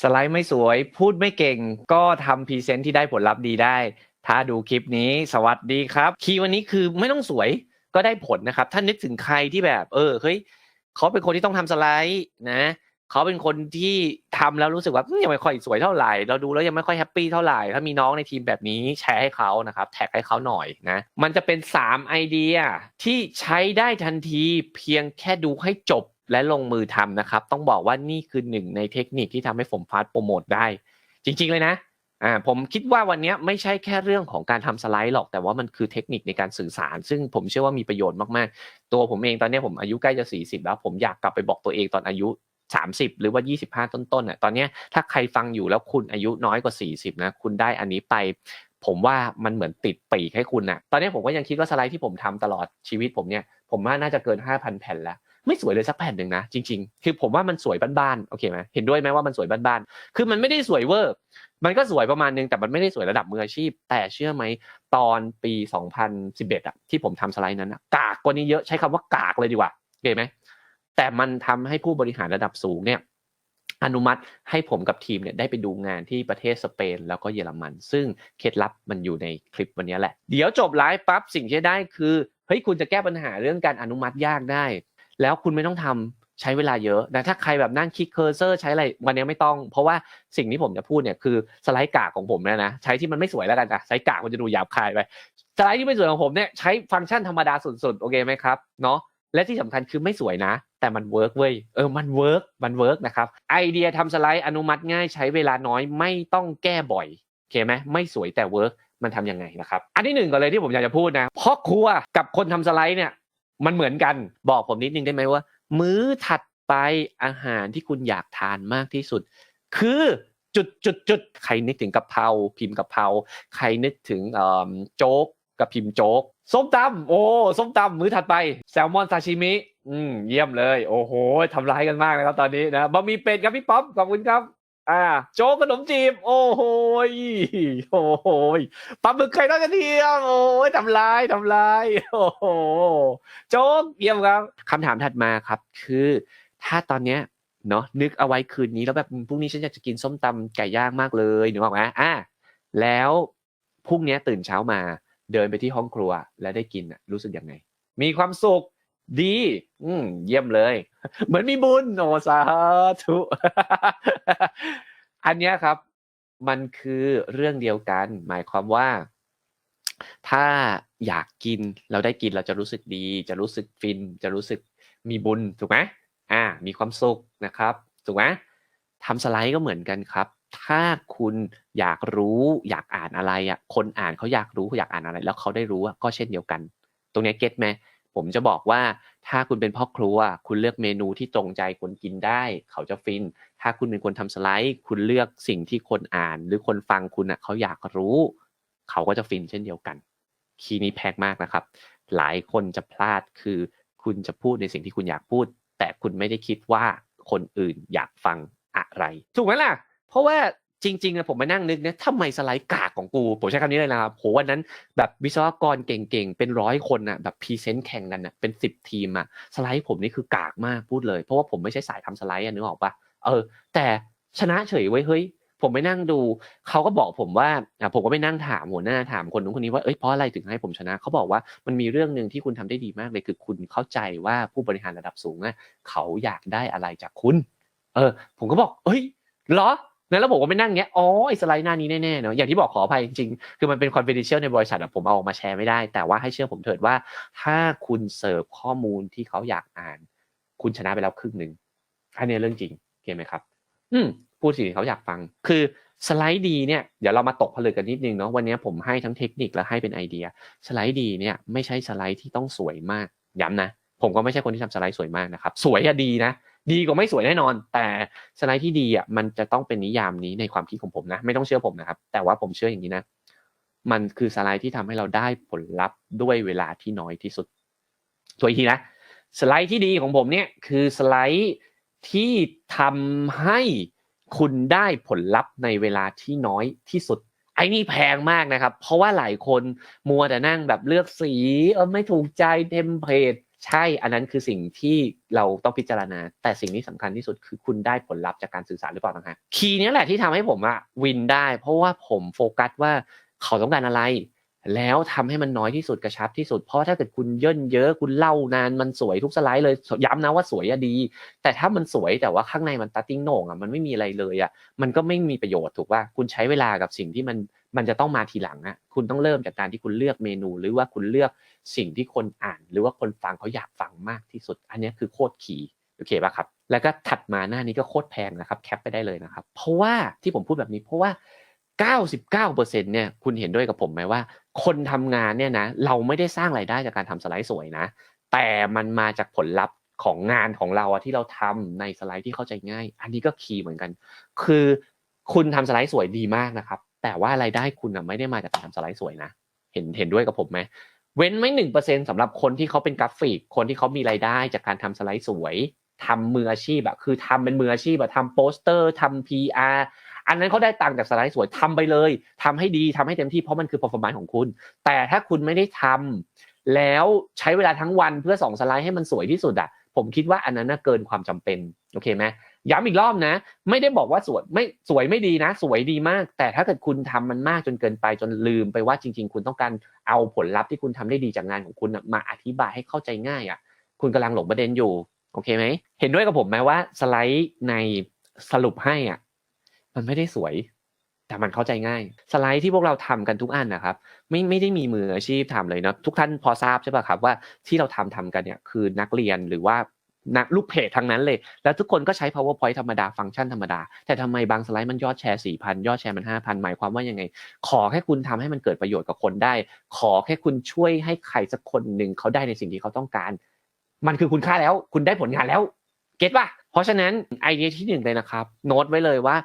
สไลด์ไม่สวย พูดไม่เก่ง ก็ทำพรีเซนต์ที่ได้ผลลัพธ์ดีได้ ถ้าดูคลิปนี้สวัสดีครับ คีย์วันนี้คือไม่ต้องสวยก็ได้ผลนะครับ ถ้านึกถึงใครที่แบบ เออเฮ้ยเขาเป็นคนที่ต้องทำสไลด์นะเขาเป็นคนที่ทำแล้วรู้สึกว่ายังไม่ค่อยสวยเท่าไหร่ เราดูแล้วยังไม่ค่อยแฮปปี้เท่าไหร่ ถ้ามีน้องในทีมแบบนี้แชร์ให้เขานะครับ แท็กให้เขาหน่อยนะ มันจะเป็น3ไอเดียที่ใช้ได้ทันทีเพียงแค่ดูให้จบ และลงมือทำนะครับ ต้องบอกว่านี่คือหนึ่งในเทคนิคที่ทำให้ผมฟาส์โปรโมทได้ จริง ๆ เลยนะอ่าผมคิดว่าวันนี้ไม่ใช่แค่เรื่องของการทำสไลด์หรอก แต่ว่ามันคือเทคนิคในการสื่อสาร ซึ่งผมเชื่อว่ามีประโยชน์มากๆ ตัวผมเองตอนนี้ผมอายุใกล้จะ 40 แล้ว ผมอยากกลับไปบอกตัวเองตอนอายุ 30 หรือว่า 25 ต้นๆน่ะตอนนี้ถ้าใครฟังอยู่แล้วคุณอายุน้อยกว่า 40 นะ คุณได้อันนี้ไปผมว่ามันเหมือนติดปีกให้คุณนะตอนนี้ผมก็ยังคิดว่าสไลด์ที่ผมทำตลอดชีวิตผมเนี่ย ผมว่าน่าจะเกิน 5,000 แผ่นแล้ว ไม่สวยเลยสักแผ่นหนึ่งนะจริง ๆ คือผมว่ามันสวยบ้านๆโอเคไหมเห็นด้วยไหมว่ามันสวยบ้านๆคือมันไม่ได้สวยเวอร์ มันก็สวยประมาณนึงแต่มันไม่ได้สวยระดับมืออาชีพ แต่เชื่อไหมตอนปี 2011อะที่ผมทำสไลด์นั้นกากกว่านี้เยอะใช้คำว่ากากเลยดีกว่าเก็ตไหมแต่มันทำให้ผู้บริหารระดับสูงเนี่ยอนุมัติให้ผมกับทีมเนี่ยได้ไปดูงานที่ประเทศสเปนแล้วก็เยอรมัน ซึ่งเคล็ดลับมันอยู่ในคลิปวันนี้แหละ เดี๋ยวจบไลฟ์ปั๊บสิ่งที่ได้คือเฮ้ยคุณจะแก้ปัญหาเรื่องการอนุมัติยากได้ แล้วคุณไม่ต้องทำใช้เวลาเยอะนะถ้าใครแบบนั่งคลิกเคอร์เซอร์ใช้อะไรวันนี้ไม่ต้อง เพราะว่าสิ่งที่ผมจะพูดเนี่ยคือสไลด์กากของผมเนี่ยนะใช้ที่มันไม่สวยแล้วกันนะสไลด์กากมันจะดูหยาบคายไปสไลด์ที่ไม่สวยของผมเนี่ยใช้ฟังก์ชันธรรมดาสุดๆโอเคไหมครับเนาะและที่สำคัญคือไม่สวยนะ แต่มันเวิร์กเว้ยเออมันเวิร์กมันเวิร์กนะครับไอเดียทำสไลด์อนุมัติง่ายใช้เวลาน้อยไม่ต้องแก้บ่อยโอเคไหมไม่สวยแต่เวิร์กมันทำยังไงนะครับ อันที่หนึ่งก่อนเลยที่ผมอยากจะพูดนะพ่อครัวกับคนทำสไลด์เนี่ย มันเหมือนกันบอกผมนิดนึงได้ไหมว่า มื้อถัดไปอาหารที่คุณอยากทานมากที่สุด คือจุดจุดจุดใครนึกถึงกะเพราพิมพ์กะเพราใครนึกถึงอ่อโจ๊กกับพิมพ์โจ๊กส้มตำโอ้ส้มตำมื้อถัดไป แซลมอนซาชิมิอืมเยี่ยมเลย โอ้โหทำร้ายกันมากนะครับตอนนี้นะบะหมี่เป็ดครับพี่ป๊อปขอบคุณครับ อ่า โจ๊กขนมจีบ โอ้โหยโอ้โหยปลาหมึกไข่ทอดกระเทียม โอ้ยทำลายทำลาย โอ้โห โจ๊กเยี่ยมครับคำถามถัดมาครับ คือถ้าตอนเนี้ยเนาะนึกเอาไว้คืนนี้แล้วแบบพรุ่งนี้ฉันอยากจะกินส้มตำไก่ย่างมากเลยนึกออกไหมอ่าแล้วพรุ่งนี้ตื่นเช้ามา เดินไปที่ห้องครัว แล้วได้กินอะรู้สึกยังไง มีความสุข ดี อืม เยี่ยมเลย เหมือนมีบุญโอสาธุอันนี้ครับ มันคือเรื่องเดียวกัน หมายความว่า ถ้าอยากกินเราได้กินเราจะรู้สึกดี จะรู้สึกฟิน จะรู้สึกมีบุญถูกไหมอ่า มีความสุขนะครับถูกไหมทำสไลด์ก็เหมือนกันครับ ถ้าคุณอยากรู้อยากอ่านอะไรอะ คนอ่านเขาอยากรู้เขาอยากอ่านอะไร แล้วเขาได้รู้อะก็เช่นเดียวกัน ตรงนี้เก็ตไหม ผมจะบอกว่าถ้าคุณเป็นพ่อครัว คุณเลือกเมนูที่ตรงใจคนกินได้ เขาจะฟิน ถ้าคุณเป็นคนทำสไลด์ คุณเลือกสิ่งที่คนอ่าน หรือคนฟังคุณอะเขาอยากรู้ เขาก็จะฟินเช่นเดียวกัน คีย์นี้แพงมากนะครับ หลายคนจะพลาดคือคุณจะพูดในสิ่งที่คุณอยากพูด แต่คุณไม่ได้คิดว่าคนอื่นอยากฟังอะไร ถูกไหมล่ะ เพราะว่า จริงๆอะผมมานั่งนึกเนี่ยทำไมสไลด์กากของกูผมใช้คำนี้เลยนะครับโหวันนั้นแบบวิศวกรเก่งๆ เป็นร้อยคนอะแบบพรีเซนต์แข่งกันอะเป็นสิบทีมอะสไลด์ผมนี่คือกากมากพูดเลย เพราะว่าผมไม่ใช่สายทำสไลด์อะนึกออกปะเออ แต่ชนะเฉยไว้เฮ้ยผมไปนั่งดูเขาก็บอกผมว่าผมก็ไปนั่งถามหัวหน้าถามคนนู้นคนนี้ว่าเอ้ยเพราะอะไรถึงให้ผมชนะเขาบอกว่ามันมีเรื่องหนึ่งที่คุณทำได้ดีมากเลยคือคุณเข้าใจว่าผู้บริหารระดับสูงอะเขาอยากได้อะไรจากคุณ เออ ผมก็บอก เอ้ยเหรอ นั้นแล้วผมก็ไปนั่งเงี้ย อ๋อไอสไลด์หน้านี้แน่ๆเนาะ อย่างที่บอกขออภัยจริงๆ คือมันเป็น confidential ในบริษัทผมเอาออกมาแชร์ไม่ได้ แต่ว่าให้เชื่อผมเถิดว่า ถ้าคุณเสิร์ฟข้อมูลที่เขาอยากอ่าน คุณชนะไปแล้วครึ่งหนึ่งอันนี้เรื่องจริงเห็นไหมครับ อืมพูดสิ่งที่เขาอยากฟัง คือสไลด์ดีเนี่ย เดี๋ยวเรามาตกผลึกกันนิดนึงเนาะ วันนี้ผมให้ทั้งเทคนิคและให้เป็นไอเดีย สไลด์ดีเนี่ยไม่ใช่สไลด์ที่ต้องสวยมาก ย้ำนะ ผมก็ไม่ใช่คนที่ทำสไลด์สวยมากนะครับ สวยอะดีนะ ดีกว่าไม่สวยแน่นอน แต่สไลด์ที่ดีอะมันจะต้องเป็นนิยามนี้ในความคิดของผมนะ ไม่ต้องเชื่อผมนะครับ แต่ว่าผมเชื่ออย่างนี้นะ มันคือสไลด์ที่ทำให้เราได้ผลลัพธ์ด้วยเวลาที่น้อยที่สุดตัวอีกทีนะสไลด์ที่ดีของผมเนี่ยคือสไลด์ที่ทำให้คุณได้ผลลัพธ์ในเวลาที่น้อยที่สุดไอ้นี่แพงมากนะครับ เพราะว่าหลายคนมัวแต่นั่งแบบเลือกสีเออไม่ถูกใจเทมเพลต ใช่อันนั้นคือสิ่งที่เราต้องพิจารณา แต่สิ่งที่สำคัญที่สุดคือคุณได้ผลลัพธ์จากการสื่อสารหรือเปล่าต่างหากคีย์นี้แหละที่ทำให้ผมอะวินได้ เพราะว่าผมโฟกัสว่าเขาต้องการอะไร แล้วทำให้มันน้อยที่สุดกระชับที่สุดเพราะถ้าเกิดคุณเย่นเยอะคุณเล่านานมันสวยทุกสไลด์เลยย้ำนะว่าสวยอะดี แต่ถ้ามันสวยแต่ว่าข้างในมันตัดติ้งโหน่งอะมันไม่มีอะไรเลยอะมันก็ไม่มีประโยชน์ถูกป่ะคุณใช้เวลากับสิ่งที่มัน มันจะต้องมาทีหลังอะคุณต้องเริ่มจากการที่คุณเลือกเมนู หรือว่าคุณเลือกสิ่งที่คนอ่าน หรือว่าคนฟังเขาอยากฟังมากที่สุด อันนี้คือโคตรคีย์โอเคป่ะครับ แล้วก็ถัดมาหน้านี้ก็โคตรแพงนะครับแคปไปได้เลยนะครับ เพราะว่าที่ผมพูดแบบนี้เพราะว่า 99%เนี่ยคุณเห็นด้วยกับผมไหมว่า คนทำงานเนี่ยนะเราไม่ได้สร้างรายได้จากการทำสไลด์สวยนะ แต่มันมาจากผลลัพธ์ของงานของเราที่เราทำในสไลด์ที่เข้าใจง่าย อันนี้ก็คีย์เหมือนกัน คือคุณทำสไลด์สวยดีมากนะครับ แต่ว่ารายได้คุณไม่ได้มาจากการทำสไลด์สวยนะ เห็นเห็นด้วยกับผมไหมเว้นไม่หนึ่งเปอร์เซ็นสำหรับคนที่เขาเป็นกราฟิก คนที่เขามีรายได้จากการทำสไลด์สวย ทำมืออาชีพแบบคือทำเป็นมืออาชีพแบบทำโปสเตอร์ทำ PR อันนั้นเขาได้ตังค์จากสไลด์สวยทำไปเลย ทำให้ดีทำให้เต็มที่เพราะมันคือ performance ของคุณ แต่ถ้าคุณไม่ได้ทำแล้วใช้เวลาทั้งวันเพื่อส่องสไลด์ให้มันสวยที่สุดอะผมคิดว่าอันนั้นน่ะเกินความจำเป็น โอเคไหม ย้ำอีกรอบนะ ไม่ได้บอกว่าสวยไม่สวยไม่ดีนะ สวยดีมาก แต่ถ้าเกิดคุณทำมันมากจนเกินไปจนลืมไปว่าจริง ๆ คุณต้องการเอาผลลัพธ์ที่คุณทำได้ดีจากงานของคุณมาอธิบายให้เข้าใจง่ายอะคุณกำลังหลงประเด็นอยู่โอเคไหมเห็นด้วยกับผมไหมว่าสไลด์ในสรุปให้อะ มันไม่ได้สวย แต่มันเข้าใจง่าย สไลด์ที่พวกเราทำกันทุกอันนะครับ ไม่ไม่ได้มีมืออาชีพทำเลยนะทุกท่านพอทราบใช่ป่ะครับว่าที่เราทำทำกันเนี่ยคือนักเรียนหรือว่า นักลูกเพจทั้งนั้นเลย แล้วทุกคนก็ใช้ powerpoint ธรรมดา ฟังก์ชันธรรมดา แต่ทำไมบางสไลด์มันยอดแชร์4,000ยอดแชร์มัน5,000หมายความว่ายังไง ขอแค่คุณทำให้มันเกิดประโยชน์กับคนได้ ขอแค่คุณช่วยให้ใครสักคนหนึ่งเขาได้ในสิ่งที่เขาต้องการ มันคือคุณค่าแล้ว คุณได้ผลงานแล้ว เก็ตป่ะ เพราะฉะนั้นไอเดียที่หนึ่งเลยนะครับ โน้ตไว้เลยว่า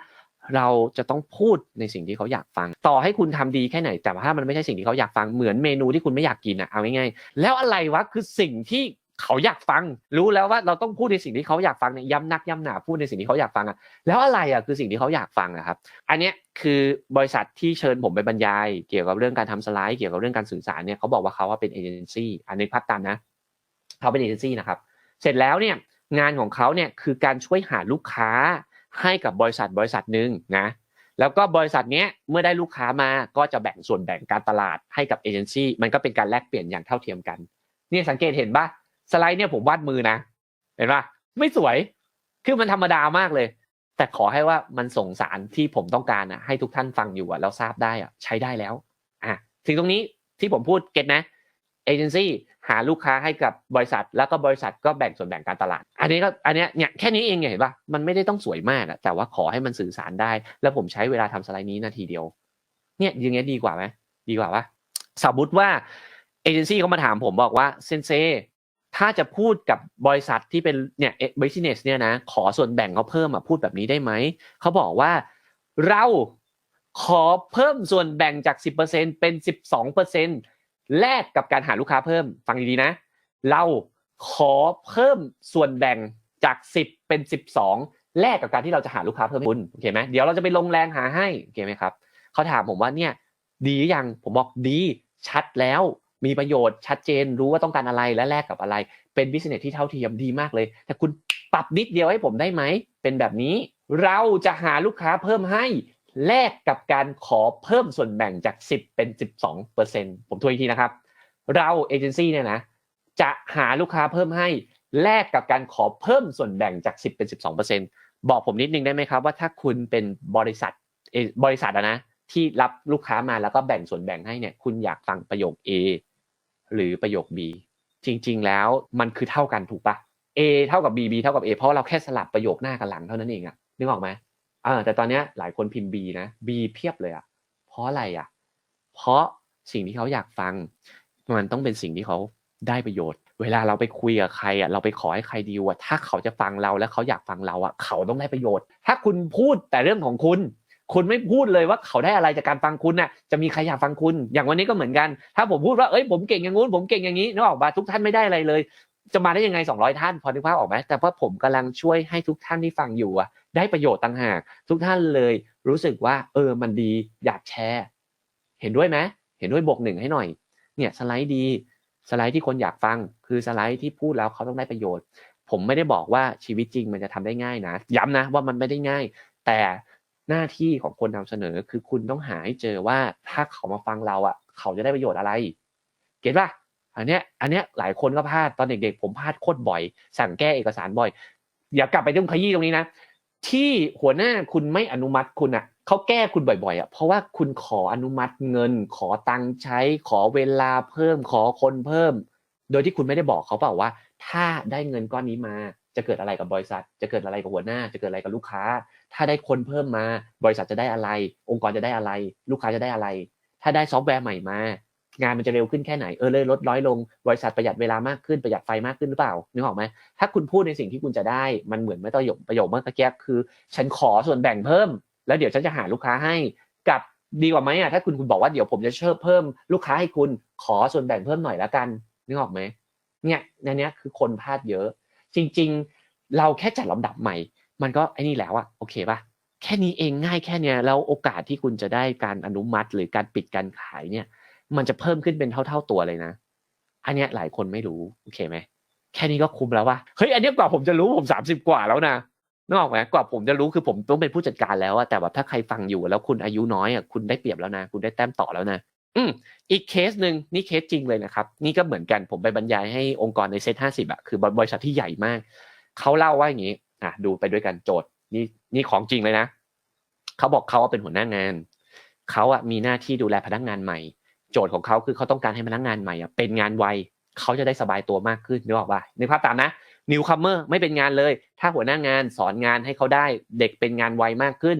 เราจะต้องพูดในสิ่งที่เขาอยากฟัง ต่อให้คุณทำดีแค่ไหน แต่ถ้ามันไม่ใช่สิ่งที่เขาอยากฟังเหมือนเมนูที่คุณไม่อยากกินอะเอาง่ายๆแล้วอะไรวะคือสิ่งที่ เขาอยากฟัง รู้แล้วว่าเราต้องพูดในสิ่งที่เขาอยากฟังเนี่ยย้ำนักย้ำหนาพูดในสิ่งที่เขาอยากฟังอะแล้วอะไรอะคือสิ่งที่เขาอยากฟังอะครับ อันเนี้ยคือบริษัทที่เชิญผมไปบรรยาย เกี่ยวกับเรื่องการทำสไลด์เกี่ยวกับเรื่องการสื่อสารเนี่ยเขาบอกว่าเขาว่าเป็นเอเจนซี่อันนี้พัดตามนะเขาเป็นเอเจนซี่นะครับ เสร็จแล้วเนี่ยงานของเขาเนี่ยคือการช่วยหาลูกค้าให้กับบริษัทบริษัทหนึ่งนะแล้วก็บริษัทเนี้ยเมื่อได้ลูกค้ามาก็จะแบ่งส่วนแบ่งการตลาดให้กับเอเจนซี่มันก็เป็นการแลกเปลี่ยนอย่างเท่าเทียมกันเนี่ยสังเกตเห็นปะ สไลด์เนี่ยผมวาดมือนะ เห็นปะไม่สวย คือมันธรรมดามากเลย แต่ขอให้ว่ามันส่งสารที่ผมต้องการอะให้ทุกท่านฟังอยู่อะแล้วทราบได้อะใช้ได้แล้วอะสิ่งตรงนี้ที่ผมพูดเก็ตนะเอเจนซี่หาลูกค้าให้กับบริษัท แล้วก็บริษัทก็แบ่งส่วนแบ่งการตลาด อันนี้ก็อันเนี้ยเนี่ยแค่นี้เองเห็นปะมันไม่ได้ต้องสวยมากอะแต่ว่าขอให้มันสื่อสารได้ แล้วผมใช้เวลาทำสไลด์นี้นาทีเดียว เนี่ยย่างเงี้ยดีกว่าไหมดีกว่าปะสมมติว่าเอเจนซี่เขามาถามผมบอกว่าเซนเซ ถ้าจะพูดกับบริษัทที่เป็นเนี่ยบิสเนสเนี่ยนะขอส่วนแบ่งเขาเพิ่มอะพูดแบบนี้ได้ไหมเขาบอกว่าเราขอเพิ่มส่วนแบ่งจาก 10%เป็น 12%แลกกับการหาลูกค้าเพิ่มฟังดีๆนะ เราขอเพิ่มส่วนแบ่งจาก 10 เป็น 12 แลกกับการที่เราจะหาลูกค้าเพิ่มคุณโอเคไหมเดี๋ยวเราจะไปลงแรงหาให้โอเคไหมครับเขาถามผมว่าเนี่ยดียังผมบอกดีชัดแล้ว มีประโยชน์ชัดเจนรู้ว่าต้องการอะไรและแลกกับอะไร เป็นบิสเนสที่เท่าเทียมดีมากเลย แต่คุณปรับนิดเดียวให้ผมได้ไหม เป็นแบบนี้เราจะหาลูกค้าเพิ่มให้แลกกับการขอเพิ่มส่วนแบ่งจาก 10 เป็น 12เปอร์เซ็นผมทวนอีกทีนะครับ เราเอเจนซี่เนี่ยนะจะหาลูกค้าเพิ่มให้แลกกับการขอเพิ่มส่วนแบ่งจาก 10 เป็น 12เปอร์เซ็นบอกผมนิดนึงได้ไหมครับว่าถ้าคุณเป็นบริษัทบริษัทนะ ที่รับลูกค้ามาแล้วก็แบ่งส่วนแบ่งให้เนี่ย คุณอยากฟังประโยค A หรือประโยค B จริง ๆ แล้วมันคือเท่ากันถูกปะ A เท่ากับ B B เท่ากับ A เพราะเราแค่สลับประโยคหน้ากับหลังเท่านั้นเองอะนึกออกไหมอ่าแต่ตอนนี้หลายคนพิมพ์ B นะ B เพียบเลยอะเพราะอะไรอะเพราะสิ่งที่เขาอยากฟัง มันต้องเป็นสิ่งที่เขาได้ประโยชน์ เวลาเราไปคุยกับใครอะเราไปขอให้ใครดีว่าถ้าเขาจะฟังเราแล้วเขาอยากฟังเราอะเขาต้องได้ประโยชน์ ถ้าคุณพูดแต่เรื่องของคุณ คุณไม่พูดเลยว่าเขาได้อะไรจากการฟังคุณน่ะจะมีใครอยากฟังคุณ อย่างวันนี้ก็เหมือนกัน ถ้าผมพูดว่าเอ้ยผมเก่งอย่างงู้นผมเก่งอย่างนี้นึกออกปะทุกท่านไม่ได้อะไรเลย จะมาได้ยังไง 200 ท่าน พอนึกภาพออกไหมแต่ว่าผมกำลังช่วยให้ทุกท่านที่ฟังอยู่อะได้ประโยชน์ต่างหาก ทุกท่านเลยรู้สึกว่า เออมันดีอยากแชร์ เห็นด้วยไหมเห็นด้วยบวกหนึ่งให้หน่อย เนี่ยสไลด์ดีสไลด์ที่คนอยากฟัง คือสไลด์ที่พูดแล้วเขาต้องได้ประโยชน์ ผมไม่ได้บอกว่าชีวิตจริงมันจะทำได้ง่ายนะย้ำนะว่ามันไม่ได้ง่าย แต่ หน้าที่ของคนนำเสนอคือคุณต้องหาให้เจอว่าถ้าเขามาฟังเราอะ เขาจะได้ประโยชน์อะไร เก็ตป่ะอันเนี้ยอันเนี้ยหลายคนก็พลาดตอนเด็กๆผมพลาดโคตรบ่อย สั่งแก้เอกสารบ่อย อย่ากลับไปตรงขยี้ตรงนี้นะ ที่หัวหน้าคุณไม่อนุมัติคุณอะเขาแก้คุณบ่อยๆอะเพราะว่าคุณขออนุมัติเงิน ขอตังค์ใช้ ขอเวลาเพิ่มขอคนเพิ่ม โดยที่คุณไม่ได้บอกเขาเปล่าว่า ถ้าได้เงินก้อนนี้มา จะเกิดอะไรกับบริษัท จะเกิดอะไรกับหัวหน้า จะเกิดอะไรกับลูกค้า ถ้าได้คนเพิ่มมา บริษัทจะได้อะไร องค์กรจะได้อะไร ลูกค้าจะได้อะไร ถ้าได้ซอฟต์แวร์ใหม่มา งานมันจะเร็วขึ้นแค่ไหน เออเลยลดน้อยลง บริษัทประหยัดเวลามากขึ้น ประหยัดไฟมากขึ้นหรือเปล่า นึกออกไหม ถ้าคุณพูดในสิ่งที่คุณจะได้ มันเหมือนไม่ต้องประโยคประโยคเมื่อกี้คือ ฉันขอส่วนแบ่งเพิ่ม แล้วเดี๋ยวฉันจะหาลูกค้าให้ กับดีกว่าไหมอะ ถ้าคุณคุณบอกว่าเดี๋ยวผมจะเชิญเพิ่ม ลูกค้าให้คุณ ขอส่วนแบ่งเพิ่มหน่อยละกัน นึกออกไหมเนี่ยในนี้คือคนพลาดเยอะ จริง ๆ เราแค่จัดลำดับใหม่ มันก็ไอ้นี่แล้วอะโอเคป่ะแค่นี้เองง่ายแค่เนี้ยแล้วโอกาสที่คุณจะได้การอนุมัติหรือการปิดการขายเนี่ย มันจะเพิ่มขึ้นเป็นเท่า ๆตัวเลยนะ อันเนี้ยหลายคนไม่รู้โอเคไหมแค่นี้ก็คุ้มแล้วว่าเฮ้ยอันเนี้ยกว่าผมจะรู้ผมสามสิบกว่าแล้วนะนึกออกไหมกว่าผมจะรู้คือผมต้องเป็นผู้จัดการแล้วอะแต่แบบถ้าใครฟังอยู่แล้วคุณอายุน้อยอะคุณได้เปรียบแล้วนะ คุณได้แต้มต่อแล้วนะ อืมอีกเคสหนึ่งนี่เคสจริงเลยนะครับ นี่ก็เหมือนกันผมไปบรรยายให้องค์กรในเซตห้าสิบอะคือบริษัทที่ใหญ่มาก เขาเล่าว่าอย่างนี้ อะดูไปด้วยกันโจทย์ นี่นี่ของจริงเลยนะเขาบอกเขาเป็นหัวหน้างานเขาอะมีหน้าที่ดูแลพนักงานใหม่ โจทย์ของเขาคือเขาต้องการให้พนักงานใหม่อะเป็นงานไวเขาจะได้สบายตัวมากขึ้นนึกออกป่ะนึกภาพตามนะนิวคัมเมอร์ไม่เป็นงานเลย ถ้าหัวหน้างานสอนงานให้เขาได้เด็กเป็นงานไวมากขึ้น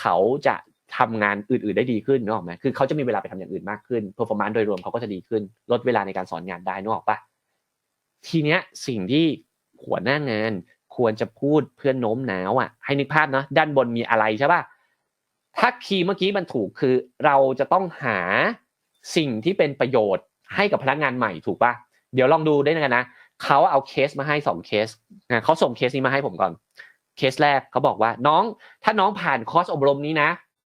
เขาจะ ทำงานอื่นๆได้ดีขึ้นนึกออกไหมคือเขาจะมีเวลาไปทำอย่างอื่นมากขึ้นเพอร์ฟอร์มานซ์โดยรวมเขาก็จะดีขึ้น ลดเวลาในการสอนงานได้นึกออกปะทีเนี้ยสิ่งที่หัวหน้างานควรจะพูดเพื่อนโน้มน้าวอะ ให้นึกภาพเนาะด้านบนมีอะไรใช่ปะถ้าคีย์เมื่อกี้มันถูกคือ เราจะต้องหาสิ่งที่เป็นประโยชน์ให้กับพนักงานใหม่ถูกปะเดี๋ยวลองดูได้กันนะเขาเอาเคสมาให้สองเคสนะเขาส่งเคสนี้มาให้ผมก่อน เคสแรกเขาบอกว่าน้องถ้าน้องผ่านคอร์สอบรมนี้นะ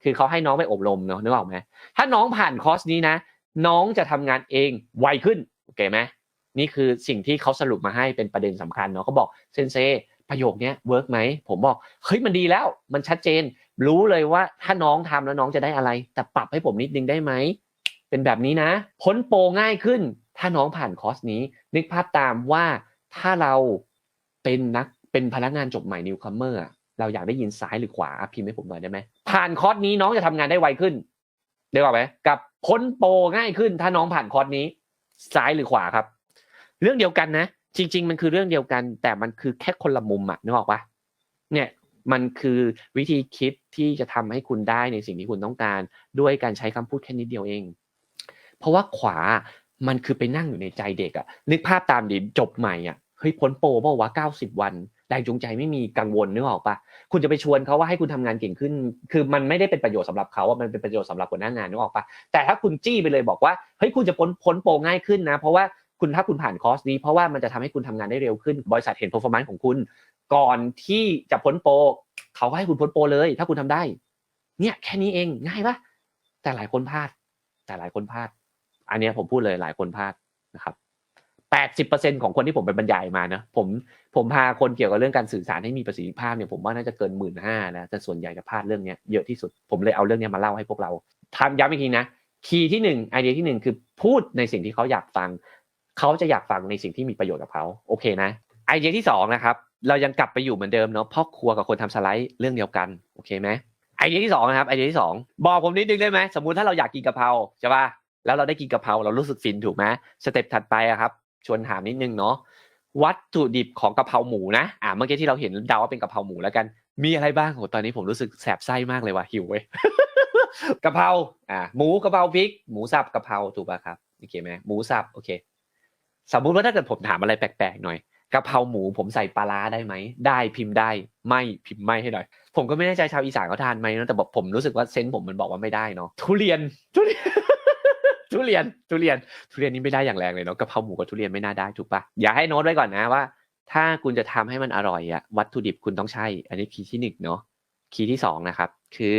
คือเขาให้น้องไปอบรมเนาะนึกออกไหมถ้าน้องผ่านคอร์สนี้นะ น้องจะทำงานเองไวขึ้นโอเคไหมนี่คือสิ่งที่เขาสรุปมาให้เป็นประเด็นสำคัญเนาะเขาบอกเซนเซประโยคนี้เวิร์กไหมผมบอกเฮ้ยมันดีแล้ว มันชัดเจน รู้เลยว่าถ้าน้องทำแล้วน้องจะได้อะไร แต่ปรับให้ผมนิดนึงได้ไหมเป็นแบบนี้นะ พ้นโปรง่ายขึ้น ถ้าน้องผ่านคอร์สนี้ นึกภาพตามว่าถ้าเราเป็นนักเป็นพนักงานจบใหม่นิวคัมเมอร์ เราอยากได้ยินซ้ายหรือขวาพิมพ์ให้ผมหน่อยได้ไหมผ่านคอร์สนี้น้องจะทำงานได้ไวขึ้นได้บอกไหมกับพ้นโปรง่ายขึ้น ถ้าน้องผ่านคอร์สนี้ซ้ายหรือขวาครับ เรื่องเดียวกันนะ จริง ๆ มันคือเรื่องเดียวกัน แต่มันคือแค่คนละมุมอะนึกออกปะเนี่ยมันคือวิธีคิดที่จะทำให้คุณได้ในสิ่งที่คุณต้องการ ด้วยการใช้คำพูดแค่นิดเดียวเอง เพราะว่าขวามันคือไปนั่งอยู่ในใจเด็กอะนึกภาพตามดิจบใหม่อะเฮ้ยพ้นโปรเปล่าวะเก้าสิบวัน รงจูงใจไม่มีกังวลนึกออกปะคุณจะไปชวนเขาว่าให้คุณทำงานเก่งขึ้น คือมันไม่ได้เป็นประโยชน์สำหรับเขาอะมันเป็นประโยชน์สำหรับหัวหน้างานนึกออกปะแต่ถ้าคุณจี้ไปเลยบอกว่าเฮ้ยคุณจะพ้นพ้นโปรง่ายขึ้นนะ เพราะว่าคุณถ้าคุณผ่านคอร์สนี้เพราะว่ามันจะทำให้คุณทำงานได้เร็วขึ้น บริษัทเห็น performance ของคุณ ก่อนที่จะพ้นโปรเขาก็ให้คุณพ้นโปรเลย ถ้าคุณทำได้ เนี่ยแค่นี้เองง่ายปะแต่หลายคนพลาด แต่หลายคนพลาด อันนี้ผมพูดเลยหลายคนพลาดนะครับ แปดสิบเปอร์เซ็นของคนที่ผมไปบรรยายมานะผมผมพาคนเกี่ยวกับเรื่องการสื่อสารให้มีประสิทธิภาพเนี่ยผมว่าน่าจะเกินหมื่นห้านะแต่ส่วนใหญ่จะพลาดเรื่องเนี้ยเยอะที่สุดผมเลยเอาเรื่องนี้มาเล่าให้พวกเราทำย้ำอีกทีนะคีย์ที่หนึ่งไอเดียที่หนึ่งคือพูดในสิ่งที่เขาอยากฟัง เขาจะอยากฟังในสิ่งที่มีประโยชน์กับเขาโอเคนะไอเดียที่สองนะครับเรายังกลับไปอยู่เหมือนเดิมเนาะพ่อครัวกับคนทำสไลด์เรื่องเดียวกันโอเคไหมไอเดียที่สองนะครับไอเดียที่สองบอกผมนิดนึงได้ไหมสมมุติถ้าเราอยากกินกะเพราใช่ป่ะแล้วเราได้กินกะเพราเรารู้สึกฟินถูกไหมสเต็ปถัดไปอะครับ ชวนถามนิดนึงเนาะวัตถุดิบของกะเพราหมูนะอ่าเมื่อกี้ที่เราเห็นเดาว่าเป็นกะเพราหมูแล้วกัน มีอะไรบ้างโหตอนนี้ผมรู้สึกแสบไส้มากเลยว่ะหิวเว้ยกะเพราอ่าหมูกะเพราพริก หมูสับกะเพราถูกป่ะครับโอเคไหมหมูสับโอเค สมมุติว่าถ้าเกิดผมถามอะไรแปลกๆหน่อยกะเพราหมูผมใส่ปลาร้าได้ไหม ได้พิมพ์ได้ ไม่พิมพ์ไม่ให้หน่อย ผมก็ไม่แน่ใจชาวอีสานเขาทานไหมนะแต่บอกผมรู้สึกว่าเซนส์ผมมันบอกว่าไม่ได้เนาะทุเรียนทุเรียน ทุเรียนทุเรียนทุเรียนนี่ไม่ได้อย่างแรงเลยเนาะกะเพราหมูกับทุเรียนไม่น่าได้ถูกปะอย่าให้โน้ตไว้ก่อนนะว่า ถ้าคุณจะทำให้มันอร่อยอะวัตถุดิบคุณต้องใช่ อันนี้คีย์ที่หนึ่งเนาะคีย์ที่สองนะครับ คือ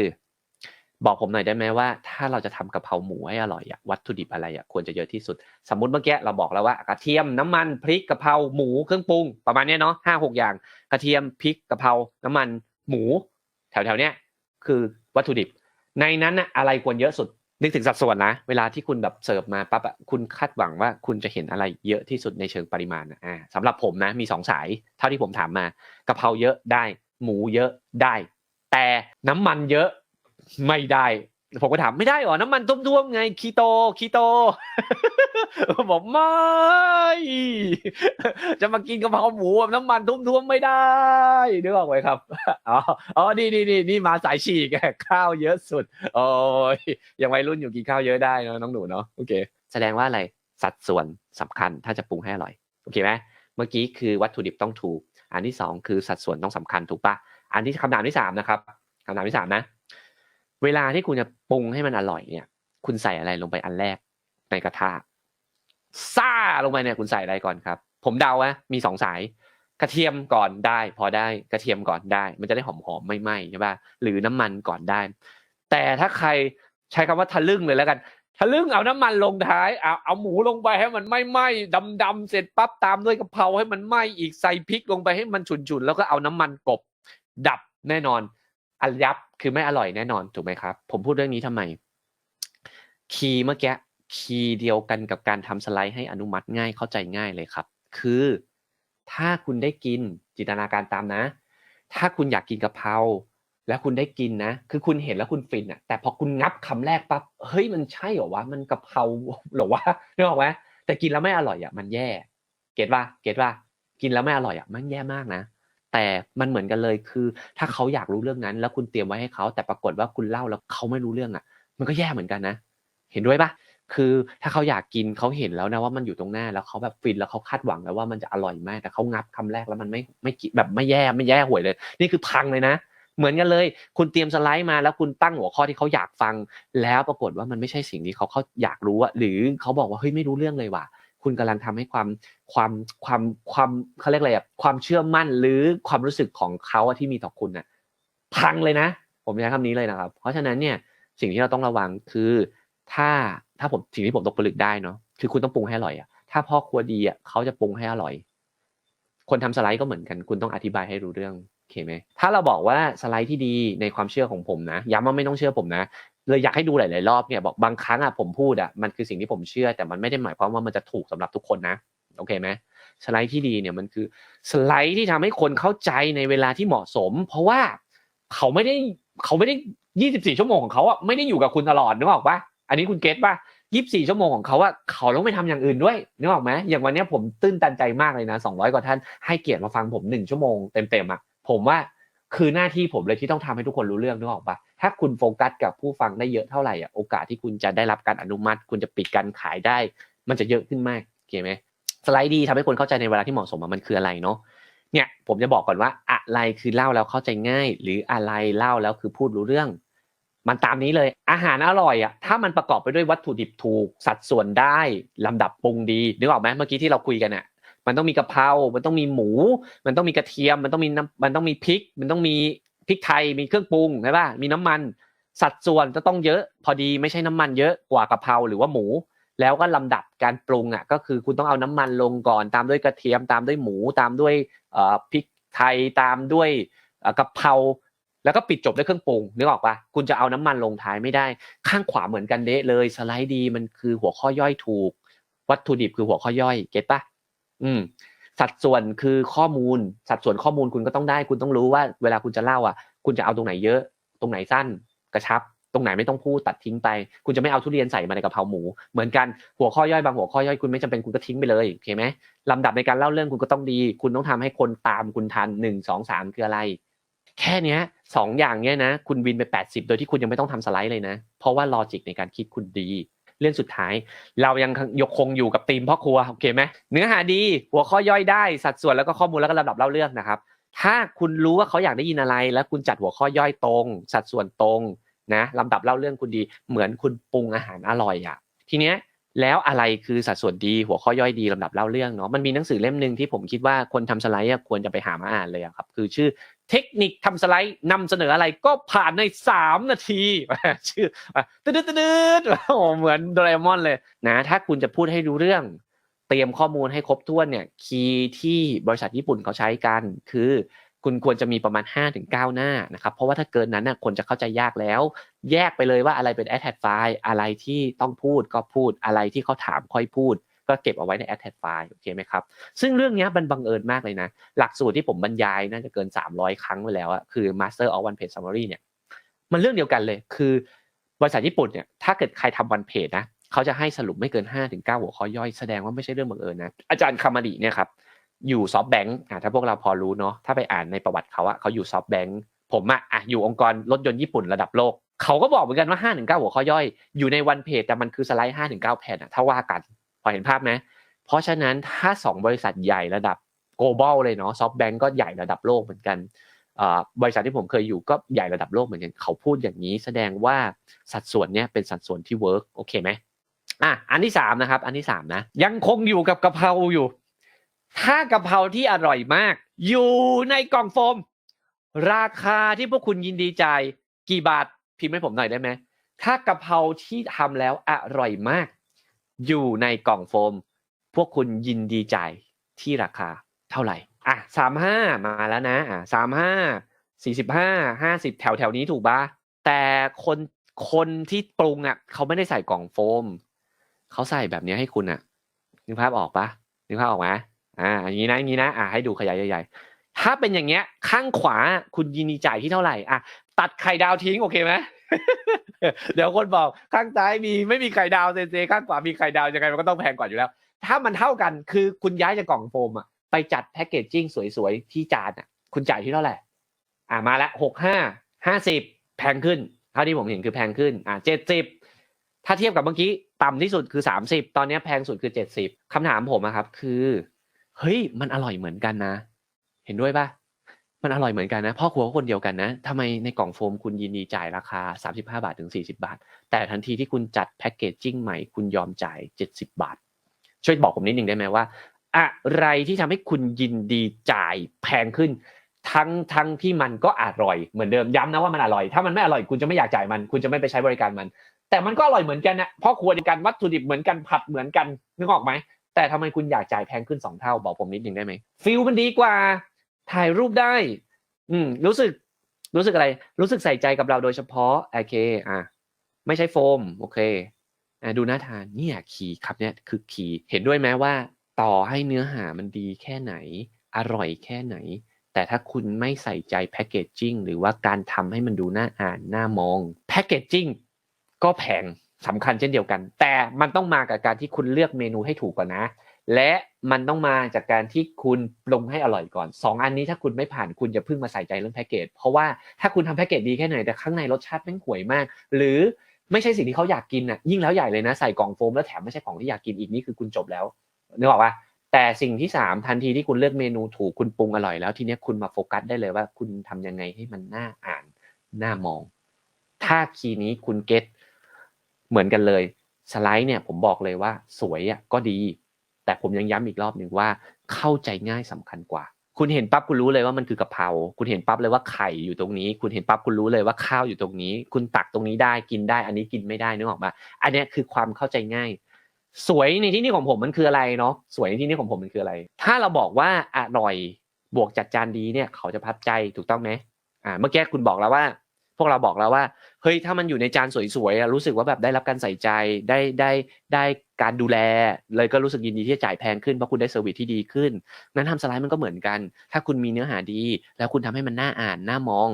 บอกผมหน่อยได้ไหมว่า ถ้าเราจะทำกะเพราหมูให้อร่อยอะวัตถุดิบอะไรอะควรจะเยอะที่สุด สมมติเมื่อกี้เราบอกแล้วว่ากระเทียมน้ำมันพริกกะเพราหมูเครื่องปรุงประมาณเนี้ยเนาะห้าหกอย่าง กระเทียมพริกกะเพราน้ำมันหมู แถวๆเนี้ยคือวัตถุดิบ ในนั้นอะอะไรควรเยอะสุด นึกถึงสัดส่วนนะ เวลาที่คุณแบบเสิร์ฟมาปั๊บอะคุณคาดหวังว่าคุณจะเห็นอะไรเยอะที่สุดในเชิงปริมาณอะอ่าสำหรับผมนะมีสองสาย เท่าที่ผมถามมากะเพราเยอะได้ หมูเยอะได้ แต่น้ำมันเยอะไม่ได้ ผมก็ถามไม่ได้หรอ น้ำมันท่วมๆไงคีโตคีโตบอกไม่ จะมากินกะเพราหมูแบบน้ำมันท่วมๆไม่ได้นึกออกไหมครับอ๋ออ๋อนี่นี่นี่นี่มาสายฉีกข้าวเยอะสุด โอ้ยยังวัยรุ่นอยู่กินข้าวเยอะได้นะน้องหนูเนาะโอเค แสดงว่าอะไรสัดส่วนสำคัญถ้าจะปรุงให้อร่อยโอเคไหมเมื่อกี้คือวัตถุดิบต้องถูก อันที่สองคือสัดส่วนต้องสำคัญถูกปะอันที่คำถามที่สามนะครับคำถามที่สามนะ เวลาที่คุณจะปรุงให้มันอร่อยเนี่ย คุณใส่อะไรลงไปอันแรกในกระทะซ่าลงไปเนี่ยคุณใส่อะไรก่อนครับ ผมเดาว่ามีสองสาย กระเทียมก่อนได้ พอได้กระเทียมก่อนได้ มันจะได้หอมๆไม่ไหม้ใช่ป่ะหรือน้ำมันก่อนได้ แต่ถ้าใครใช้คำว่าทะลึ่งเลยแล้วกันทะลึ่งเอาน้ำมันลงท้ายเอาเอาหมูลงไปให้มันไม่ไหม้ดำๆเสร็จปั๊บตามด้วยกะเพราให้มันไหม้อีกใส่พริกลงไปให้มันฉุนๆแล้วก็เอาน้ำมันกบ ดับแน่นอนอันยับ คือไม่อร่อยแน่นอนถูกไหมครับ ผมพูดเรื่องนี้ทำไม คีย์เมื่อกี้คีย์เดียวกันกับการทำสไลด์ให้อนุมัติง่ายเข้าใจง่ายเลยครับ คือ ถ้าคุณได้กินจินตนาการตามนะ ถ้าคุณอยากกินกะเพราแล้วคุณได้กินนะ คือคุณเห็นแล้วคุณฟินอะ แต่พอคุณงับคำแรกปั๊บ เฮ้ยมันใช่เหรอวะ มันกะเพราเหรอวะนึกออกไหมแต่กินแล้วไม่อร่อยอะ มันแย่ เก็ตป่ะ เก็ตป่ะ กินแล้วไม่อร่อยอะ มันแย่มากนะ แต่มันเหมือนกันเลยคือ ถ้าเขาอยากรู้เรื่องนั้น แล้วคุณเตรียมไว้ให้เขาแต่ปรากฏว่าคุณเล่าแล้วเขาไม่รู้เรื่องอะ มันก็แย่เหมือนกันนะ เห็นด้วยปะคือถ้าเขาอยากกินเขาเห็นแล้วนะว่ามันอยู่ตรงหน้าแล้วเขาแบบฟินแล้วเขาคาดหวังแล้วว่ามันจะอร่อยมากแต่เขางับคำแรกแล้วมันไม่ไม่กิแบบไม่แย่ไม่แย่ห่วยเลย นี่คือพังเลยนะ เหมือนกันเลย คุณเตรียมสไลด์มาแล้วคุณตั้งหัวข้อที่เขาอยากฟัง แล้วปรากฏว่ามันไม่ใช่สิ่งที่เขาเขาอยากรู้อะหรือเขาบอกว่าเฮ้ยไม่รู้เรื่องเลยว่ะ คุณกำลังทำให้ความความความความเขาเรียกอะไรอะความเชื่อมั่นหรือความรู้สึกของเขาที่มีต่อคุณอะพังเลยนะ ผมใช้คำนี้เลยนะครับ เพราะฉะนั้นเนี่ยสิ่งที่เราต้องระวังคือถ้าถ้าผมสิ่งที่ผมตกผลึกได้เนาะคือคุณต้องปรุงให้อร่อยอะถ้าพ่อครัวดีอะเขาจะปรุงให้อร่อย คนทำสไลด์ก็เหมือนกัน คุณต้องอธิบายให้รู้เรื่องโอเคไหมถ้าเราบอกว่าสไลด์ที่ดีในความเชื่อของผมนะย้ำว่าไม่ต้องเชื่อผมนะ เลยอยากให้ดูหลาย ๆ รอบเนี่ยบอกบางครั้งอะผมพูดอะมันคือสิ่งที่ผมเชื่อ แต่มันไม่ได้หมายความว่ามันจะถูกสำหรับทุกคนนะโอเคไหมสไลด์ที่ดีเนี่ยมันคือสไลด์ที่ทำให้คนเข้าใจในเวลาที่เหมาะสม เพราะว่าเขาไม่ได้เขาไม่ได้ยี่สิบสี่ชั่วโมงของเขาอะไม่ได้อยู่กับคุณตลอดนึกออกปะอันนี้คุณเก็ตปะยี่สิบสี่ชั่วโมงของเขาอะเขาต้องไปทำอย่างอื่นด้วยนึกออกไหมอย่างวันนี้ผมตื้นตันใจมากเลยนะสองร้อยกว่าท่านให้เกียรติมาฟังผมหนึ่งชั่วโมงเต็มๆอะผมว่าคือหน้าที่ผมเลยที่ต้องทำให้ทุกคนรู้เรื่องนึกออกปะ ถ้าคุณโฟกัสกับผู้ฟังได้เยอะเท่าไหร่อะโอกาสที่คุณจะได้รับการอนุมัติ คุณจะปิดการขายได้ มันจะเยอะขึ้นมากโอเคไหมสไลด์ดีทำให้คนเข้าใจในเวลาที่เหมาะสมมันคืออะไรเนาะเนี่ยผมจะบอกก่อนว่าอะไรคือเล่าแล้วเข้าใจง่าย หรืออะไรเล่าแล้วคือพูดรู้เรื่อง มันตามนี้เลยอาหารอร่อยอะถ้ามันประกอบไปด้วยวัตถุดิบถูก สัดส่วนได้ลำดับปรุงดีนึกออกไหมเมื่อกี้ที่เราคุยกันอะมันต้องมีกะเพรา มันต้องมีหมู มันต้องมีกระเทียม มันต้องมีน้ำมันต้องมีพริก มันต้องมี พริกไทยมีเครื่องปรุงใช่ป่ะมีน้ำมัน สัดส่วนจะต้องเยอะพอดีไม่ใช่น้ำมันเยอะกว่ากะเพราหรือว่าหมู แล้วก็ลำดับการปรุงอะก็คือคุณต้องเอาน้ำมันลงก่อน ตามด้วยกระเทียมตามด้วยหมูตามด้วยพริกไทยตามด้วยกะเพราแล้วก็ปิดจบด้วยเครื่องปรุงนึกออกปะคุณจะเอาน้ำมันลงท้ายไม่ได้ ข้างขวาเหมือนกันเดะเลยสไลด์ดีมันคือหัวข้อย่อยถูก วัตถุดิบคือหัวข้อย่อยเก็ตปะอืม สัดส่วนคือข้อมูล สัดส่วนข้อมูลคุณก็ต้องได้ คุณต้องรู้ว่า เวลาคุณจะเล่าอะ คุณจะเอาตรงไหนเยอะ ตรงไหนสั้นกระชับ ตรงไหนไม่ต้องพูดตัดทิ้งไป คุณจะไม่เอาทุเรียนใส่มาในกะเพราหมู เหมือนกันหัวข้อย่อยบางหัวข้อย่อยคุณไม่จำเป็นคุณก็ทิ้งไปเลยโอเคไหมลำดับในการเล่าเรื่องคุณก็ต้องดี คุณต้องทำให้คนตามคุณทันหนึ่งสองสามคืออะไร แค่เนี้ยสองอย่างเนี้ยนะ คุณวินไปแปดสิบโดยที่คุณยังไม่ต้องทำสไลด์เลยนะ เพราะว่าลอจิกในการคิดคุณดี เรื่องสุดท้าย เรายังยกคงอยู่กับทีมพ่อครัวโอเคไหมเนื้อหาดีหัวข้อย่อยได้สัดส่วนแล้วก็ข้อมูลแล้วก็ลำดับเล่าเรื่องนะครับ ถ้าคุณรู้ว่าเขาอยากได้ยินอะไร แล้วคุณจัดหัวข้อย่อยตรง สัดส่วนตรงนะลำดับเล่าเรื่องคุณดี เหมือนคุณปรุงอาหารอร่อยอะทีเนี้ยแล้วอะไรคือสัดส่วนดีหัวข้อย่อยดีลำดับเล่าเรื่องเนาะมันมีหนังสือเล่มหนึ่งที่ผมคิดว่าคนทำสไลด์ควรจะไปหามาอ่านเลยอะครับคือชื่อ เทคนิคทำสไลด์นำเสนออะไรก็ผ่านในสามนาที ชื่อตืดตืดตืดโอ้เหมือนโดราเอมอนเลยนะถ้าคุณจะพูดให้รู้เรื่อง เตรียมข้อมูลให้ครบถ้วนเนี่ยคีย์ที่บริษัทญี่ปุ่นเขาใช้กัน คือคุณควรจะมีประมาณ 5-9 หน้านะครับ เพราะว่าถ้าเกินนั้นน่ะคนจะเข้าใจยากแล้ว แยกไปเลยว่าอะไรเป็น attach file อะไรที่ต้องพูดก็พูดอะไรที่เขาถามค่อยพูด ก็เก็บเอาไว้ใน attach file โอเคไหมครับ ซึ่งเรื่องนี้มันบังเอิญมากเลยนะ หลักสูตรที่ผมบรรยายน่าจะเกิน 300 ครั้งไปแล้วอะคือ Master of One Page Summary เนี่ย มันเรื่องเดียวกันเลย คือบริษัทญี่ปุ่นเนี่ย ถ้าเกิดใครทำวันเพจนะ เขาจะให้สรุปไม่เกิน 5-9 หัวข้อย่อย แสดงว่าไม่ใช่เรื่องบังเอิญนะ อาจารย์คามาดิเนี่ยครับ อยู่ซอฟแบงค์ถ้าพวกเราพอรู้เนาะ ถ้าไปอ่านในประวัติเขาอะเขาอยู่ซอฟแบงค์ผมอะอะอยู่องค์กรรถยนต์ญี่ปุ่นระดับโลกเขาก็บอกเหมือนกันว่า5-9หัวข้อย่อย อยู่ในวันเพจแต่มันคือสไลด์5-9แผ่นอะถ้าว่ากัน พอเห็นภาพไหมเพราะฉะนั้นถ้าสองบริษัทใหญ่ระดับ global เลยเนาะซอฟแบงก์ก็ใหญ่ระดับโลกเหมือนกันบริษัทที่ผมเคยอยู่ก็ใหญ่ระดับโลกเหมือนกันเขาพูดอย่างนี้ แสดงว่าสัดส่วนเนี้ยเป็นสัดส่วนที่เวิร์กโอเคไหมอะอันที่สามนะครับ อันที่สามนะ ยังคงอยู่กับกะเพราอยู่ ถ้ากะเพราที่อร่อยมาก อยู่ในกล่องโฟม ราคาที่พวกคุณยินดีจ่ายกี่บาทพิมพ์ให้ผมหน่อยได้ไหมถ้ากะเพราที่ทำแล้วอร่อยมาก อยู่ในกล่องโฟม พวกคุณยินดีจ่ายที่ราคาเท่าไหร่ อะสามห้ามาแล้วนะ อะสามห้าสี่สิบห้าห้าสิบแถวแถวนี้ถูกปะแต่คนคนที่ปรุงอะ เขาไม่ได้ใส่กล่องโฟม เขาใส่แบบนี้ให้คุณอะนึกภาพออกปะนึกภาพออกไหมอ่าอย่างนี้นะอย่างนี้นะ อะให้ดูขยายใหญ่ๆถ้าเป็นอย่างเงี้ย ข้างขวาคุณยินดีจ่ายที่เท่าไหร่อะตัดไข่ดาวทิ้งโอเคไหม เดี๋ยวคนบอกข้างซ้ายมีไม่มีไข่ดาวเซเซข้างขวามีไข่ดาวยังไงมันก็ต้องแพงกว่าอยู่แล้ว ถ้ามันเท่ากันคือคุณย้ายจากกล่องโฟมอะไปจัดแพคเกจจิ้งสวยๆที่จานอะคุณจ่ายที่เท่าไหร่อ่ามาละหกห้าห้าสิบแพงขึ้นเท่าที่ผมเห็นคือแพงขึ้นอ่าเจ็ดสิบถ้าเทียบกับเมื่อกี้ต่ำที่สุดคือสามสิบตอนนี้แพงสุดคือเจ็ดสิบคำถามผมอะครับ คือ เฮ้ยมันอร่อยเหมือนกันนะ เห็นด้วยปะ มันอร่อยเหมือนกันนะพ่อครัวก็คนเดียวกันนะทำไมในกล่องโฟมคุณยินดีจ่ายราคา 35 บาทถึง 40 บาท แต่ทันทีที่คุณจัดแพ็กเกจจิ้งใหม่คุณยอมจ่าย 70 บาท ช่วยบอกผมนิดนึงได้ไหมว่า อะไรที่ทำให้คุณยินดีจ่ายแพงขึ้น ทั้งทั้งที่มันก็อร่อยเหมือนเดิมย้ำนะว่ามันอร่อย ถ้ามันไม่อร่อยคุณจะไม่อยากจ่ายมัน คุณจะไม่ไปใช้บริการมัน แต่มันก็อร่อยเหมือนกันนะพ่อครัวเดียวกันวัตถุดิบเหมือนกันผัดเหมือนกันนึกออกไหมแต่ทำไมคุณอยากจ่ายแพงขึ้นสองเท่าบอกผมนิดนึงได้ไหมฟิลมันดีกว่า ถ่ายรูปได้ อืม รู้สึก รู้สึกอะไร รู้สึกใส่ใจกับเราโดยเฉพาะ โอเค อะ ไม่ใช่โฟม โอเค อะดูน่าทาน เนี่ยคีครับ เนี่ย คือคีย์เห็นด้วยไหมว่า ต่อให้เนื้อหามันดีแค่ไหน อร่อยแค่ไหน แต่ถ้าคุณไม่ใส่ใจแพคเกจจิ้งหรือว่าการทำให้มันดูน่าอ่าน น่ามอง แพคเกจจิ้งก็แพงสำคัญเช่นเดียวกัน แต่มันต้องมากับการที่คุณเลือกเมนูให้ถูกก่อนนะ และมันต้องมาจากการที่คุณปรุงให้อร่อยก่อนสองอันนี้ถ้าคุณไม่ผ่านคุณจะเพิ่งมาใส่ใจเรื่องแพ็กเกจเพราะว่าถ้าคุณทำแพ็กเกจดีแค่ไหนแต่ข้างในรสชาติแม่งห่วยมาก หรือไม่ใช่สิ่งที่เขาอยากกินอะยิ่งแล้วใหญ่เลยนะใส่กล่องโฟมแล้วแถมไม่ใช่ของที่อยากกินอีกนี่คือคุณจบแล้วนึกออกปะแต่สิ่งที่สามทันทีที่คุณเลือกเมนูถูกคุณปรุงอร่อยแล้วทีนี้คุณมาโฟกัสได้เลยว่า คุณทำยังไงให้มันน่าอ่านน่ามอง ถ้าคีย์นี้คุณเก็ตเหมือนกันเลยสไลด์เนี่ยผมบอกเลยว่าสวยอะก็ดี แต่ผมยังย้ำอีกรอบหนึ่งว่าเข้าใจง่ายสำคัญกว่า คุณเห็นปั๊บคุณรู้เลยว่ามันคือกะเพราคุณเห็นปั๊บเลยว่าไข่อยู่ตรงนี้ คุณเห็นปั๊บคุณรู้เลยว่าข้าวอยู่ตรงนี้ คุณตักตรงนี้ได้กินได้ อันนี้กินไม่ได้นึกออกมาอันนี้คือความเข้าใจง่าย สวยในที่นี้ของผมมันคืออะไรเนาะสวยในที่นี้ของผมมันคืออะไร ถ้าเราบอกว่าอร่อยบวกจัดจานดีเนี่ย เขาจะพับใจถูกต้องไหมอ่าเมื่อกี้คุณบอกแล้วว่า พวกเราบอกแล้วว่าเฮ้ยถ้ามันอยู่ในจานสวยๆรู้สึกว่าแบบได้รับการใส่ใจได้ได้ได้การดูแล เลยก็รู้สึกยินดีที่จะจ่ายแพงขึ้นเพราะคุณได้เซอร์วิสที่ดีขึ้นนั้นทำสไลด์มันก็เหมือนกัน ถ้าคุณมีเนื้อหาดี แล้วคุณทำให้มันน่าอ่านน่ามอง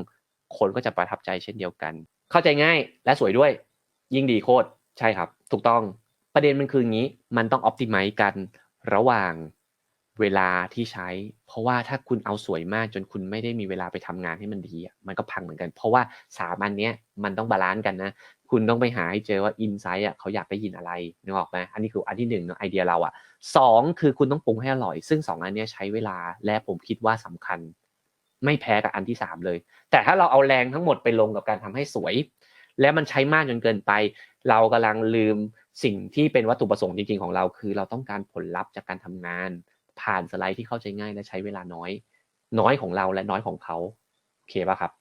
คนก็จะประทับใจเช่นเดียวกัน เข้าใจง่ายและสวยด้วย ยิ่งดีโคตรใช่ครับ ถูกต้องประเด็นมันคืออย่างนี้มันต้องออ t ติไม e กันระหว่าง เวลาที่ใช้ เพราะว่าถ้าคุณเอาสวยมากจนคุณไม่ได้มีเวลาไปทำงานให้มันดีอะมันก็พังเหมือนกัน เพราะว่าสามอันเนี้ยมันต้องบาลานซ์กันนะ คุณต้องไปหาให้เจอว่าอินไซต์อะเขาอยากได้ยินอะไรนึกออกไหมอันนี้คืออันที่หนึ่งเนาะไอเดียเราอะสองคือคุณต้องปรุงให้อร่อย ซึ่งสองอันเนี้ยใช้เวลาและผมคิดว่าสำคัญ ไม่แพ้กับอันที่สามเลย แต่ถ้าเราเอาแรงทั้งหมดไปลงกับการทำให้สวย และมันใช้มากจนเกินไป เรากำลังลืมสิ่งที่เป็นวัตถุประสงค์จริงๆของเรา คือเราต้องการผลลัพธ์จากการทำงาน ผ่านสไลด์ที่เข้าใจง่ายและใช้เวลาน้อย น้อยของเราและน้อยของเขาโอเคป่ะครับ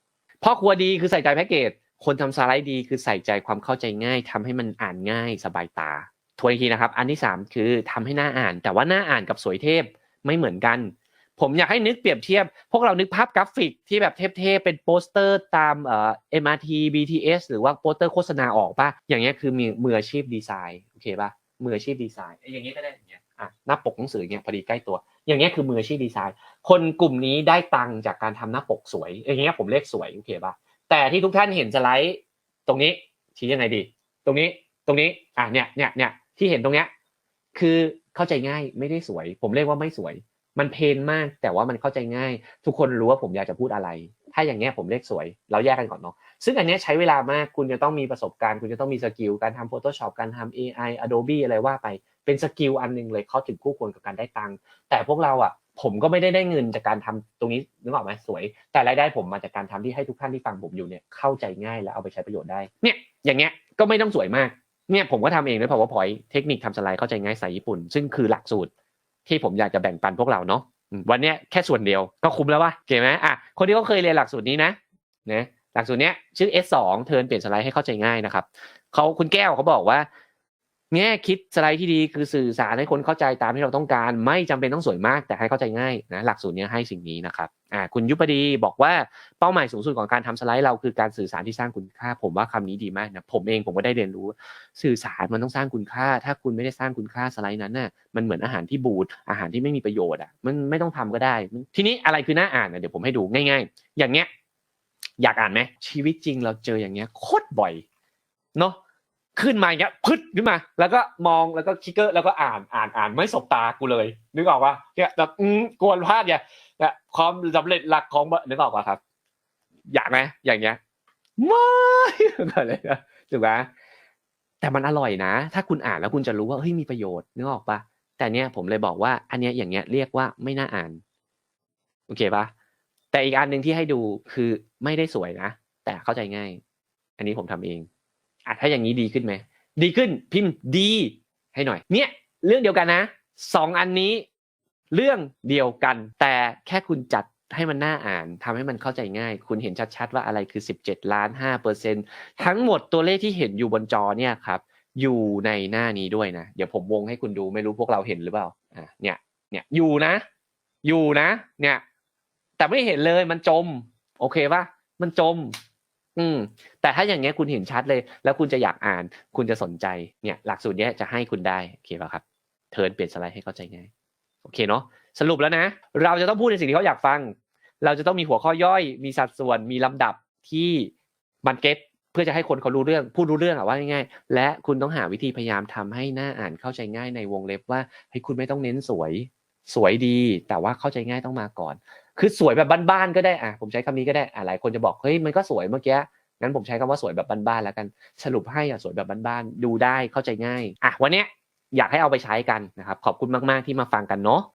พ่อครัวดีคือใส่ใจแพ็กเกจคนทำสไลด์ดีคือใส่ใจความเข้าใจง่ายทำให้มันอ่านง่ายสบายตาทวนอีกทีนะครับ อันที่สามคือทำให้หน้าอ่าน แต่ว่าหน้าอ่านกับสวยเทพไม่เหมือนกัน ผมอยากให้นึกเปรียบเทียบ พวกเรานึกภาพกราฟิกที่แบบเทพๆเป็นโปสเตอร์ตามเอ่อ MRT BTS หรือว่าโปสเตอร์โฆษณาออกป่ะอย่างเงี้ยคือมีมืออาชีพดีไซน์โอเคป่ะมืออาชีพดีไซน์อยอย่างเงี้ยก็ได้อย่างเงี้ย อะหน้าปกหนังสือเงี้ยพอดีใกล้ตัว อย่างเงี้ยคือมืออาชีพดีไซน์ คนกลุ่มนี้ได้ตังค์จากการทำหน้าปกสวย อย่างเงี้ยผมเลขสวยโอเคป่ะแต่ที่ทุกท่านเห็นสไลด์ตรงนี้ชี้ยังไงดี ตรงนี้ตรงนี้อะเนี่ยเนี่ยเนี่ยที่เห็นตรงเนี้ยคือเข้าใจง่ายไม่ได้สวย ผมเรียกว่าไม่สวย มันเพนมากแต่ว่ามันเข้าใจง่าย ทุกคนรู้ว่าผมอยากจะพูดอะไร ถ้าอย่างเงี้ยผมเรียกสวย เราแยกกันก่อนเนาะซึ่งอันเนี้ยใช้เวลามากคุณจะต้องมีประสบการณ์ คุณจะต้องมีสกิลการทำ Photoshop การทำ AI Adobe อะไรว่าไป เป็นสกิลอันหนึงเลยเขาถึงคู่ควรกับการได้ตังค์แต่พวกเราอะผมก็ไม่ได้ได้เงินจากการทำตรงนี้นึกออกไหมสวย แต่รายได้ผมมาจากการทำที่ให้ทุกท่านที่ฟังผมอยู่เนี่ยเข้าใจง่ายและเอาไปใช้ประโยชน์ได้เนี่ยอย่างเงี้ยก็ไม่ต้องสวยมากเนี่ยผมก็ทำเองด้วย PowerPoint เทคนิคทำสไลด์เข้าใจง่ายสายญี่ปุ่น ซึ่งคือหลักสูตรที่ผมอยากจะแบ่งปันพวกเราเนาะอืมวันเนี้ยแค่ส่วนเดียวก็คุ้มแล้ววะเก๋ไหมอะคนที่เขาเคยเรียนหลักสูตรนี้นะนะหลักสูตรเนี้ยชื่อ S2 เทิร์นเปลี่ยนสไลด์ให้เข้าใจง่ายนะครับเขาคุณแก้วเขาบอกว่า แง่คิดสไลด์ที่ดีคือสื่อสารให้คนเข้าใจตามที่เราต้องการ ไม่จำเป็นต้องสวยมากแต่ให้เข้าใจง่ายนะหลักสูตรนี้ให้สิ่งนี้นะครับอ่าคุณยุปดีบอกว่าเป้าหมายสูงสุดของการทำสไลด์เราคือการสื่อสารที่สร้างคุณค่า ผมว่าคำนี้ดีมากนะผมเองผมก็ได้เรียนรู้ สื่อสารมันต้องสร้างคุณค่า ถ้าคุณไม่ได้สร้างคุณค่าสไลด์นั้นน่ะมันเหมือนอาหารที่บูดอาหารที่ไม่มีประโยชน์อะมันไม่ต้องทำก็ได้ ทีนี้อะไรคือหน่าอ่านนะเดี๋ยวผมให้ดูง่าย ๆ อย่างเงี้ย อยากอ่านไหมชีวิตจริงเราเจออย่างเงี้ยโคตรบ่อยเนาะ ขึ้นมาอย่างเงี้ยพึดขึ้นมา แล้วก็มองแล้วก็คลิกเกอร์แล้วก็อ่านอ่านอ่านไม่สบตากูเลย นึกออกปะเนี่ยแบบอืมกวนพลาดเนี่ยนี่ความสำเร็จหลักของนึกออกปะครับ อยากไหมอย่างเงี้ยไม่ก็เลยนะถูกไหมแต่มันอร่อยนะ ถ้าคุณอ่านแล้วคุณจะรู้ว่าเฮ้ยมีประโยชน์นึกออกปะแต่เนี้ยผมเลยบอกว่าอันเนี้ยอย่างเงี้ยเรียกว่าไม่น่าอ่าน โอเคปะแต่อีกอันหนึ่งที่ให้ดูคือไม่ได้สวยนะ แต่เข้าใจง่าย อันนี้ผมทำเอง อะถ้าอย่างนี้ดีขึ้นไหมดีขึ้นพิมพ์ดีให้หน่อย เนี่ย เรื่องเดียวกันนะสองอันนี้ เรื่องเดียวกัน แต่แค่คุณจัดให้มันน่าอ่านทำให้มันเข้าใจง่าย คุณเห็นชัดๆว่าอะไรคือ 17 ล้าน5เปอร์เซ็นทั้งหมดตัวเลขที่เห็นอยู่บนจอเนี่ยครับ อยู่ในหน้านี้ด้วยนะ เดี๋ยวผมวงให้คุณดูไม่รู้พวกเราเห็นหรือเปล่าอะเนี่ย เนี่ยอยู่นะ อยู่นะ เนี่ย แต่ไม่เห็นเลยมันจม โอเคปะมันจม อืม แต่ถ้าอย่างเงี้ยคุณเห็นชัดเลย แล้วคุณจะอยากอ่าน คุณจะสนใจเนี่ย หลักสูตรเนี้ยจะให้คุณได้โอเคป่ะครับ เทิร์นเปลี่ยนสไลด์ให้เข้าใจง่ายโอเคเนาะสรุปแล้วนะ เราจะต้องพูดในสิ่งที่เขาอยากฟัง เราจะต้องมีหัวข้อย่อยมีสัดส่วนมีลำดับที่มันเก็ตเพื่อจะให้คนเขารู้เรื่องพูดรู้เรื่องอะว่าง่ายๆและคุณต้องหาวิธีพยายามทำให้หน้าอ่านเข้าใจง่ายในวงเล็บว่าให้ยคุณไม่ต้องเน้นสวยสวยดี แต่ว่าเข้าใจง่ายต้องมาก่อน คือสวยแบบบ้านๆก็ได้อะผมใช้คำนี้ก็ได้อะหลายคนจะบอกเฮ้ยมันก็สวยเมื่อกี้งั้นผมใช้คำว่าสวยแบบบ้านๆแล้วกัน สรุปให้อะสวยแบบบ้านๆดูได้เข้าใจง่ายอะวันเนี้ยอยากให้เอาไปใช้กันนะครับขอบคุณมากๆที่มาฟังกันเนาะ